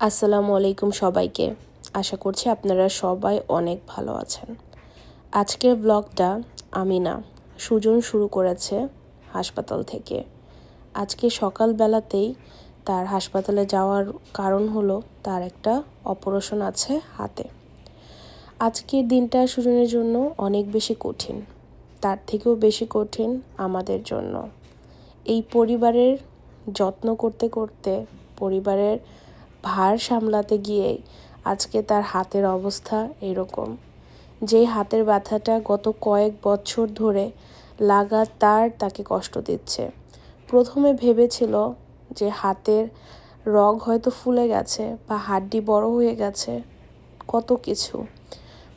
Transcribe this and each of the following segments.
আসসালামু আলাইকুম সবাইকে। আশা করছি আপনারা সবাই অনেক ভালো আছেন। আজকের ব্লগটা আমি না সুজন শুরু করেছে হাসপাতাল থেকে। আজকে সকালবেলাতেই তার হাসপাতালে যাওয়ার কারণ হলো তার একটা অপারেশন আছে হাতে। আজকের দিনটা সুজনের জন্য অনেক বেশি কঠিন। তার থেকেও বেশি কঠিন আমাদের জন্য। এই পরিবারের যত্ন করতে করতে পরিবারের ভার সামলাতে গিয়েই আজকে তার হাতের অবস্থা এরকম। যেই হাতের ব্যথাটা গত কয়েক বছর ধরে লাগাতার তাকে কষ্ট দিচ্ছে। প্রথমে ভেবেছিল যে হাতের রগ হয়তো ফুলে গেছে বা হাড্ডি বড় হয়ে গেছে, কত কিছু।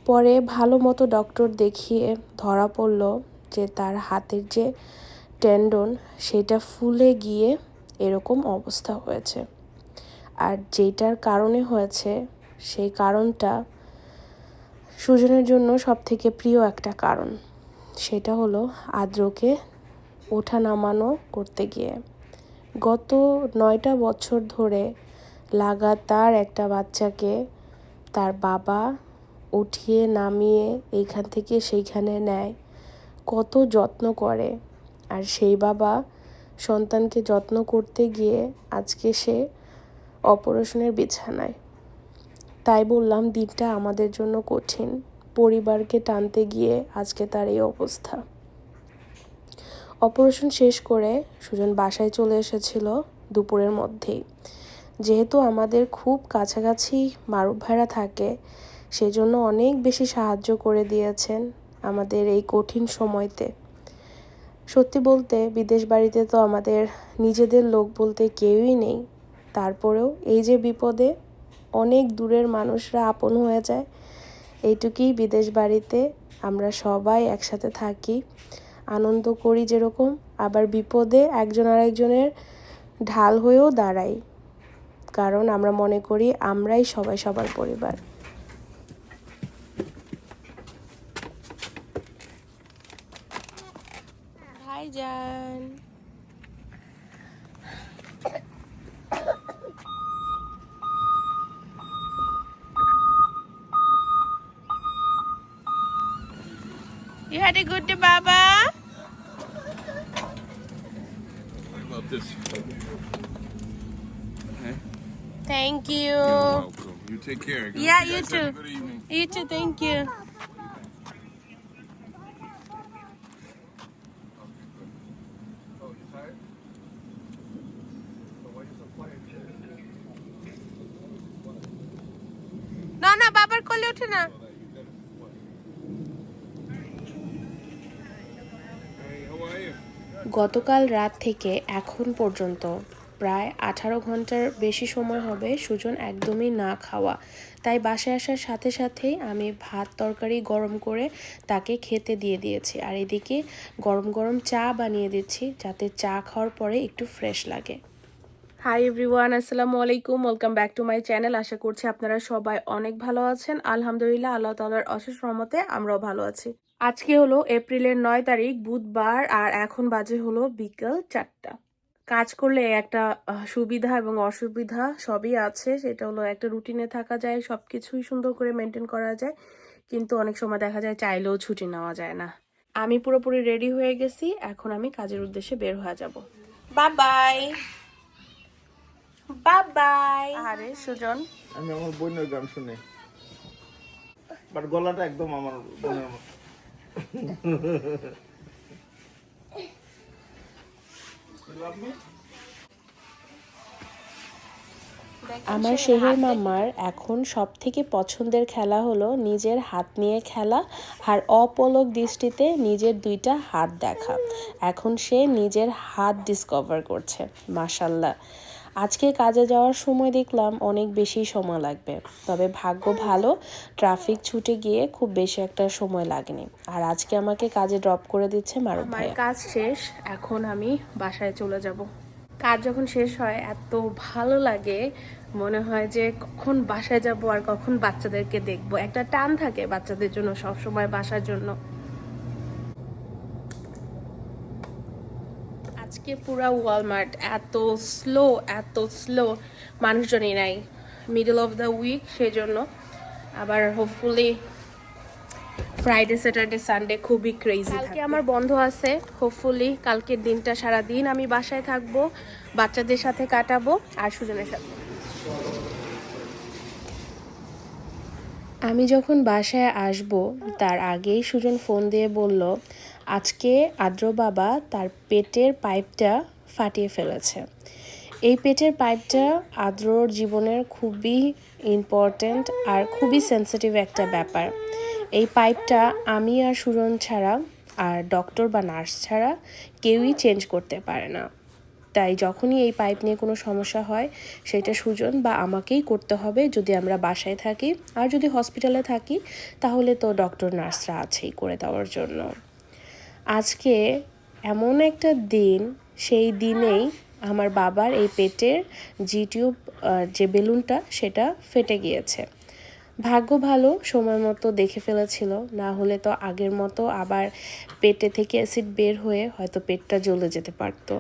পরে ভালো মতো ডক্টর দেখিয়ে ধরা পড়ল যে তার হাতের যে টেন্ডন, সেটা ফুলে গিয়ে এরকম অবস্থা হয়েছে। আর যেটার কারণে হয়েছে, সেই কারণটা সুজনের জন্য সব থেকে প্রিয় একটা কারণ। সেটা হলো আদ্রকে ওঠা নামানো করতে গিয়ে। গত নয়টা বছর ধরে লাগাতার একটা বাচ্চাকে তার বাবা উঠিয়ে নামিয়ে এইখান থেকে সেইখানে নেয়। কত যত্ন করে। আর সেই বাবা সন্তানকে যত্ন করতে গিয়ে আজকে সে অপারেশনের বিছানায়। তাই বললাম, দিনটা আমাদের জন্য কঠিন। পরিবারকে টানতে গিয়ে আজকে তার এই অবস্থা। অপারেশন শেষ করে সুজন বাসায় চলে এসেছিল দুপুরের মধ্যেই। যেহেতু আমাদের খুব কাছাকাছি মারুফ ভাইরা থাকে, সেজন্য অনেক বেশি সাহায্য করে দিয়েছেন আমাদের এই কঠিন সময়তে। সত্যি বলতে, বিদেশ বাড়িতে তো আমাদের নিজেদের লোক বলতে কেউই নেই। তারপরেও এই যে বিপদে অনেক দূরের মানুষরা আপন হয়ে যায়, এইটুকুই বিদেশ বাড়িতে আমরা সবাই একসাথে থাকি, আনন্দ করি যেরকম, আবার বিপদে একজন আরেকজনের ঢাল হয়েও দাঁড়াই, কারণ আমরা মনে করি আমরাই সবাই সবার পরিবার। ভাইজান। had a good day, Baba? What about this? Okay. Thank you. You're welcome. You take care. Yeah, guys you have a too. Good evening. You too, thank you. Oh, you tired? So why you so quiet? না না বাবার কোলে ওঠে না গতকাল রাত থেকে এখন পর্যন্ত প্রায় আঠারো ঘণ্টার বেশি সময় হবে সুজন একদমই না খাওয়া। তাই বাসায় আসার সাথে সাথেই আমি ভাত তরকারি গরম করে তাকে খেতে দিয়ে দিয়েছি। আর এদিকে গরম গরম চা বানিয়ে দিচ্ছি যাতে চা খাওয়ার পরে একটু ফ্রেশ লাগে। হাই এভরিওয়ান আসসালামু আলাইকুম। Welcome back to my channel আশা করছি আপনারা সবাই অনেক ভালো আছেন। আলহামদুলিল্লাহ, আল্লাহ তালার অশেষ রহমতে আমরাও ভালো আছি। আজকে হলো এপ্রিলের নয় তারিখ বুধবার আর এখন বাজে হলো বিকেল চারটা। কাজ করলে একটা সুবিধা এবং অসুবিধা সবই আছে। সেটা হলো একটা রুটিনে থাকা যায় সব কিছুই সুন্দর করে মেনটেন করা যায় কিন্তু অনেক সময় দেখা যায় চাইলেও ছুটি নেওয়া যায় না। আমি পুরোপুরি রেডি হয়ে গেছি এখন আমি কাজের উদ্দেশ্যে বের হয়ে যাব। বাই বাই বাই বাই আরে সুজন। আমি আমার বোনের গান শুনি। বাট গলাটা একদম আমার বোনের মতো। আমার শেহের মাম্মার এখন সব থেকে পছন্দের খেলা হলো নিজের হাত নিয়ে খেলা আর অপলক দৃষ্টিতে নিজের দুইটা হাত দেখা। এখন সে নিজের হাত ডিসকভার করছে মাসাল্লাহ আজকে কাজে যাওয়ার সময় দেখলাম অনেক বেশি সময় লাগবে। তবে ভাগ্য ভালো ট্রাফিক ছুটে গিয়ে খুব বেশি একটা সময় লাগেনি। আর আজকে আমাকে কাজে ড্রপ করে দিচ্ছে মারুফ ভাই কাজ শেষ এখন আমি বাসায় চলে যাব। কাজ যখন শেষ হয় এত ভালো লাগে মনে হয় যে কখন বাসায় যাব আর কখন বাচ্চাদেরকে দেখব। একটা টান থাকে বাচ্চাদের জন্য সব সময় বাসার জন্য। আজকে পুরা ওয়ালমার্ট এত স্লো এত স্লো মানুষজনই নাই। মিডল অফ দ্য উইক সেই জন্য আবার হোপফুলি ফ্রাইডে স্যাটারডে সানডে খুবই ক্রেজি কালকে আমার বন্ধ আছে। হোপফুলি কালকের দিনটা সারা দিন আমি বাসায় থাকব বাচ্চাদের সাথে কাটাবো আর সুজনের সাথে। আমি যখন বাসায় আসব তার আগেই সুজন ফোন দিয়ে বলল আজকে আদ্র বাবা তার পেটের পাইপটা ফাটিয়ে ফেলেছে। এই পেটের পাইপটা আদ্রর জীবনের খুবই ইম্পর্ট্যান্ট আর খুবই সেন্সিটিভ একটা ব্যাপার। এই পাইপটা আমি আর সুজন ছাড়া আর ডক্টর বা নার্স ছাড়া কেউই চেঞ্জ করতে পারে না। তাই যখনই এই পাইপ নিয়ে কোনো সমস্যা হয়, সেটা সুজন বা আমাকেই করতে হবে যদি আমরা বাসায় থাকি। আর যদি হসপিটালে থাকি, তাহলে তো ডক্টর নার্সরা আছেই করে দেওয়ার জন্য। আজকে এমন একটা দিন, সেই দিনেই আমার বাবার এই পেটের জিটিউব যে বেলুনটা, সেটা ফেটে গিয়েছে। ভাগ্য ভালো, সময় মতো দেখে ফেলেছিল। না হলে তো আগের মতো আবার পেটে থেকে অ্যাসিড বের হয়ে হয়তো পেটটা জ্বলে যেতে পারতো।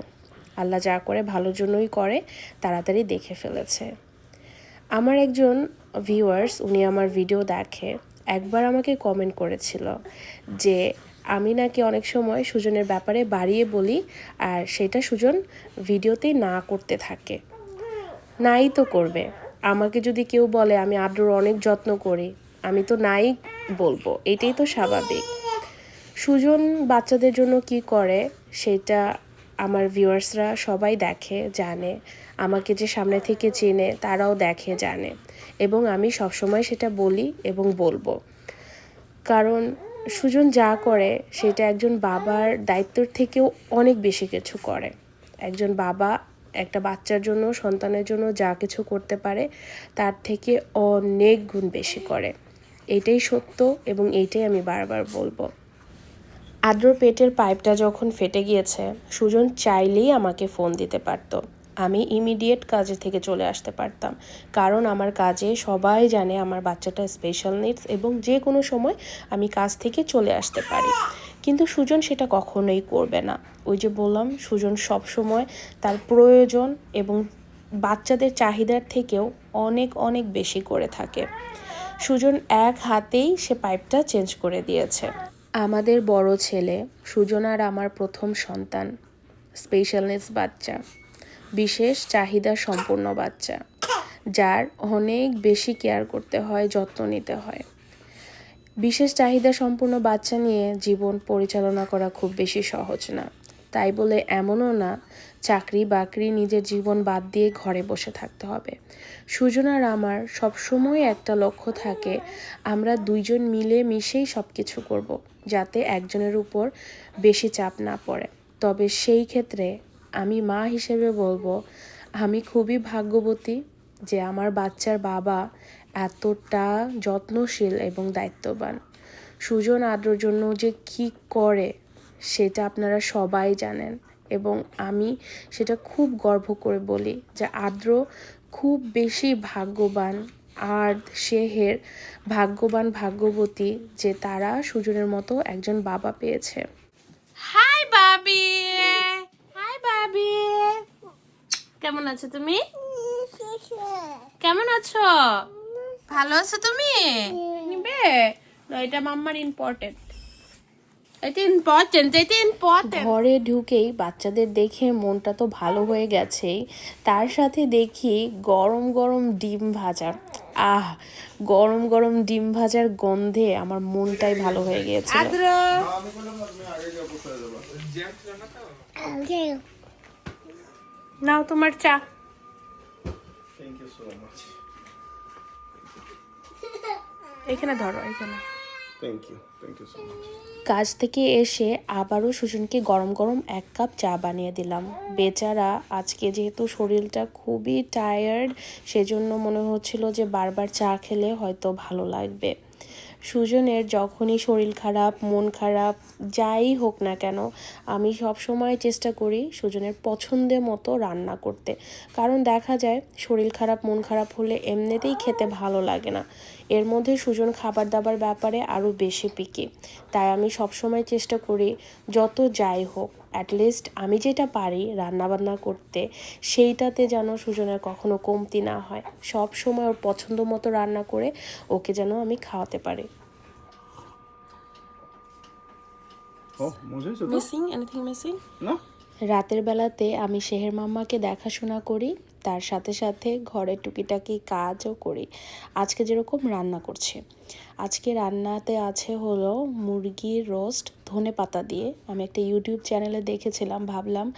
আল্লাহ যা করে, ভালোর জন্যই করে, তাড়াতাড়ি দেখে ফেলেছে। আমার একজন ভিউয়ার্স উনি আমার ভিডিও দেখে, একবার আমাকে কমেন্ট করেছিল যে আমি নাকি অনেক সময় সুজনের ব্যাপারে বাড়িয়ে বলি, আর সেটা সুজন ভিডিওতেই না করতে থাকে। নাই তো করবে। আমাকে যদি কেউ বলে, আমি আদ্রর অনেক যত্ন করি, আমি তো নাই বলব। এটাই তো স্বাভাবিক। সুজন বাচ্চাদের জন্য কি করে, সেটা আমার ভিউয়ার্সরা সবাই দেখে, জানে। আমাকে যে সামনে থেকে চেনে, তারাও দেখে, জানে। এবং আমি সবসময় সেটা বলি এবং বলব। কারণ সুজন যা করে, সেটা একজন বাবার দায়িত্বর থেকেও অনেক বেশি কিছু করে। একজন বাবা একটা বাচ্চার জন্য, সন্তানের জন্য যা কিছু করতে পারে, তার থেকে অনেক গুণ বেশি করে। এটাই সত্য এবং এইটাই আমি বারবার বলব। আদ্র পেটের পাইপটা যখন ফেটে গিয়েছে, সুজন চাইলেই আমাকে ফোন দিতে পারতো। আমি ইমিডিয়েট কাজে থেকে চলে আসতে পারতাম। কারণ আমার কাজে সবাই জানে আমার বাচ্চাটা স্পেশাল নিডস এবং যে কোনো সময় আমি কাজ থেকে চলে আসতে পারি। কিন্তু সুজন সেটা কখনোই করবে না। ওই যে বললাম, সুজন সব সময় তার প্রয়োজন এবং বাচ্চাদের চাহিদার থেকেও অনেক অনেক বেশি করে থাকে। সুজন এক হাতেই সে পাইপটা চেঞ্জ করে দিয়েছে। আমাদের বড় ছেলে, সুজন আর আমার প্রথম সন্তান স্পেশালনেস বাচ্চা। বিশেষ চাহিদা সম্পূর্ণ বাচ্চা, যার অনেক বেশি কেয়ার করতে হয়, যত্ন নিতে হয়। বিশেষ চাহিদা সম্পূর্ণ বাচ্চা নিয়ে জীবন পরিচালনা করা খুব বেশি সহজ না। তাই বলে এমনও না, চাকরি বাকরি নিজের জীবন বাদ দিয়ে ঘরে বসে থাকতে হবে। সুজন আর আমার সবসময় একটা লক্ষ্য থাকে, আমরা দুইজন মিলে মিশেই সব কিছু করব, যাতে একজনের উপর বেশি চাপ না পড়ে। তবে সেই ক্ষেত্রে আমি মা হিসেবে বলব, আমি খুবই ভাগ্যবতী যে আমার বাচ্চার বাবা এতটা যত্নশীল এবং দায়িত্ববান। সুজন আদ্রর জন্য যে কি করে সেটা আপনারা সবাই জানেন এবং আমি সেটা খুব গর্ব করে বলি যে আদ্র খুব বেশি ভাগ্যবান আর সেহের ভাগ্যবান ভাগ্যবতী যে তারা সুজনের মতো একজন বাবা পেয়েছে। হাই বাবি! বাবি কেমন আছো তুমি? কেমন আছো? ভালো আছো তুমি? নিবে? না এটা মাম্মার ইম্পর্টেন্ট এটা ইম্পর্টেন্ট এটা ইম্পর্টেন্ট ঘরে ঢুকেই বাচ্চাদের দেখে মনটা তো ভালো হয়ে গেছেই। তার সাথে দেখি গরম গরম ডিম ভাজা আহ গরম গরম ডিম ভাজার গন্ধে আমার মনটাই ভালো হয়ে গিয়েছে নাও তোমার চা। থ্যাংক ইউ সো মাচ এখানে ধরো এখানে। Thank you thank you so much কাজ থেকে এসে আবারও সুজনকে গরম গরম এক কাপ চা বানিয়ে দিলাম। বেচারা আজকে যেহেতু শরীরটা খুবই টায়ার্ড সেজন্য মনে হচ্ছিল যে বারবার চা খেলে হয়তো ভালো লাগবে। সুজনের যখনই শরীর খারাপ, মন খারাপ, যাই হোক না কেন, আমি সব সময় চেষ্টা করি সুজনের পছন্দের মতো রান্না করতে। কারণ দেখা যায়, শরীর খারাপ, মন খারাপ হলে এমনিতেই খেতে ভালো লাগে না। এর মধ্যে সুজন খাবার দাবার ব্যাপারে আরও বেশি পিকি তাই আমি সবসময় চেষ্টা করি, যত যাই হোক। অ্যাটলিস্ট আমি যেটা পারি রান্নাবান্না করতে সেইটাতে যেন সুজনের কখনো কমতি না হয়। সব সময় ওর পছন্দ মতো রান্না করে ওকে যেন আমি খাওয়াতে পারি। ও তো? মিসিং এনিথিং মিসিং না রাতের বেলাতে আমি শেহের মাম্মাকে দেখাশোনা করি, তার সাথে সাথে ঘরে টুকিটাকি কাজও করি। আজকে যেরকম রান্না করছে। আজকে রান্নাতে আছে হলো মুরগির রোস্ট, ধনে পাতা দিয়ে। আমি একটা ইউটিউব চ্যানেলে দেখেছিলাম, ভাবলাম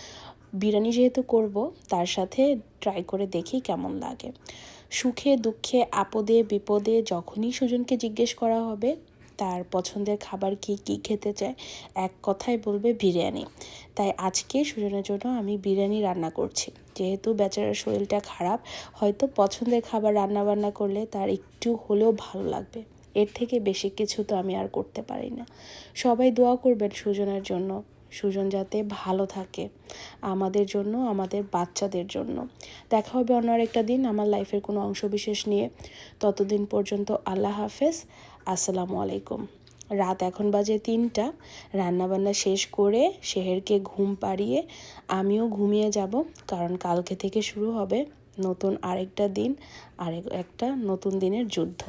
বিরিয়ানি যেহেতু করব, তার সাথে ট্রাই করে দেখি কেমন লাগে। সুখে, দুঃখে, আপদে, বিপদে যখনই সুজনকে জিজ্ঞেস করা হবে তার পছন্দের খাবার কি কি খেতে চায়, এক কথায় বলবে বিরিয়ানি। তাই আজকে সুজনের জন্য আমি বিরিয়ানি রান্না করছি। যেহেতু বেচারার শরীরটা খারাপ, হয়তো পছন্দের খাবার রান্না বান্না করলে তার একটু হলেও ভালো লাগবে। এর থেকে বেশি কিছু তো আমি আর করতে পারি না। সবাই দোয়া করবেন সুজনের জন্য। সুজন যাতে ভালো থাকে আমাদের জন্য, আমাদের বাচ্চাদের জন্য। দেখা হবে অন্য আরেকটা দিন। আমার লাইফের কোনো অংশবিশেষ নিয়ে। ততদিন পর্যন্ত আল্লাহ হাফেজ। আসসালামু আলাইকুম। রাত এখন বাজে তিনটা। রান্নাবান্না শেষ করে শেহেরকে ঘুম পাড়িয়ে আমিও ঘুমিয়ে যাব, কারণ কালকে থেকে শুরু হবে নতুন আরেকটা দিন, আরেক একটা নতুন দিনের যুদ্ধ।